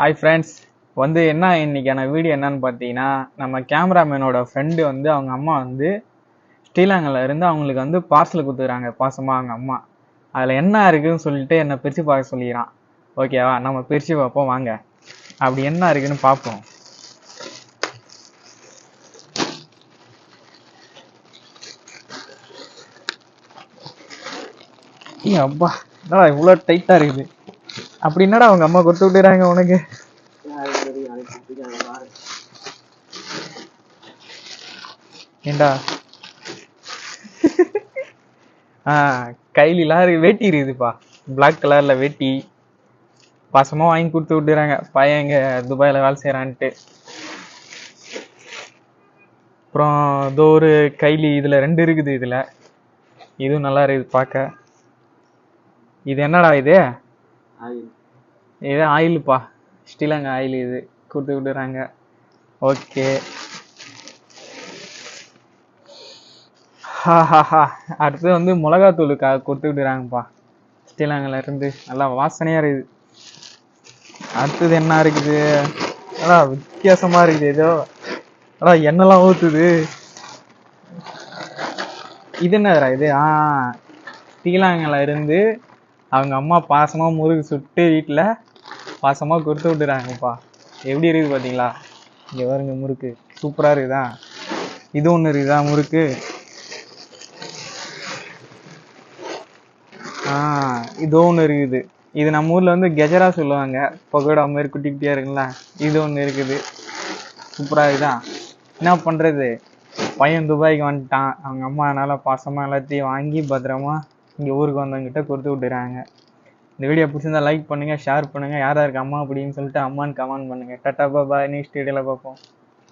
Hi friends வந்து என்ன இன்னைக்கான வீடியோ என்னன்னு பார்த்தீங்கன்னா நம்ம கேமராமேனோட ஃப்ரெண்டு வந்து அவங்க அம்மா வந்து ஸ்ரீலங்கால இருந்து அவங்களுக்கு வந்து பார்சல் கொடுத்துக்கிறாங்க பாசமாக அவங்க அம்மா. அதில் என்ன இருக்குதுன்னு சொல்லிட்டு என்னை பிரித்து பார்க்க சொல்லிக்கிறான். ஓகேவா நம்ம பிரித்து பார்ப்போம். வாங்க. அப்படி என்ன இருக்குன்னு பார்ப்போம். ஏ அப்பா. என்னடா இவ்வளோ டைட்டாக இருக்குது? அப்படி என்னடா அவங்க அம்மா கொடுத்து விட்டுறாங்க உனக்கு? ஏண்டா? ஆ கையிலாம் இருக்கு வேட்டி இருக்குதுப்பா. பிளாக் கலர்ல வேட்டி. பாசமா வாங்கி கொடுத்து விட்டுறாங்க. பையன் இங்க துபாயில வேலை செய்யறான்ட்டு அப்புறம் இதோ ஒரு கைலி இதுல ரெண்டு இருக்குது இதுல. இதுவும் நல்லா இருக்குது பார்க்க இது என்னடா இது? இது ஆயிலுப்பா. ஸ்ரீலங்க ஆயில் இது. கொடுத்து விடுறாங்க ஓகே. ஹாஹாஹா அடுத்து வந்து மிளகாத்தூள் கொடுத்து விடுறாங்கப்பா ஸ்ரீலங்கால இருந்து. நல்லா வாசனையா இருக்குது. அடுத்தது என்ன இருக்குது? அடா வித்தியாசமா இருக்குது ஏதோ. அடா எண்ணெய்லாம் ஊத்துது. இது என்னதுரா இது? ஆ ஸ்ரீலங்கால இருந்து அவங்க அம்மா பாசமாக முறுக்கு சுட்டு வீட்டில் பாசமாக கொடுத்து விட்டுறாங்கப்பா. எப்படி இருக்குது பார்த்தீங்களா இங்கே வருங்க முறுக்கு. சூப்பராக இருக்குதா? இது ஒன்று இருக்குதா முறுக்கு? ஆ இது ஒன்று இருக்குது. இது நம்ம ஊரில் வந்து கெஜரா சொல்லுவாங்க. பகோடா மாதிரி குட்டி இருக்குங்களா இது ஒன்று இருக்குது. சூப்பராக இருக்குதா? என்ன பண்ணுறது பையன் துபாய்க்கு வந்துட்டான். அவங்க அம்மா அதனால் பாசமாக எல்லாத்தையும் வாங்கி பத்திரமா இங்க ஊருக்கு வந்தவங்கிட்ட கொடுத்து விட்டுறாங்க. இந்த வீடியோ பிடிச்சிருந்தா லைக் பண்ணுங்க ஷேர் பண்ணுங்க யார் யாருக்கு அம்மா அப்படின்னு சொல்லிட்டு அம்மான்னு கமெண்ட் பண்ணுங்க. டட்டா பாபா நெக்ஸ்ட் வீடியோவில் பார்ப்போம்.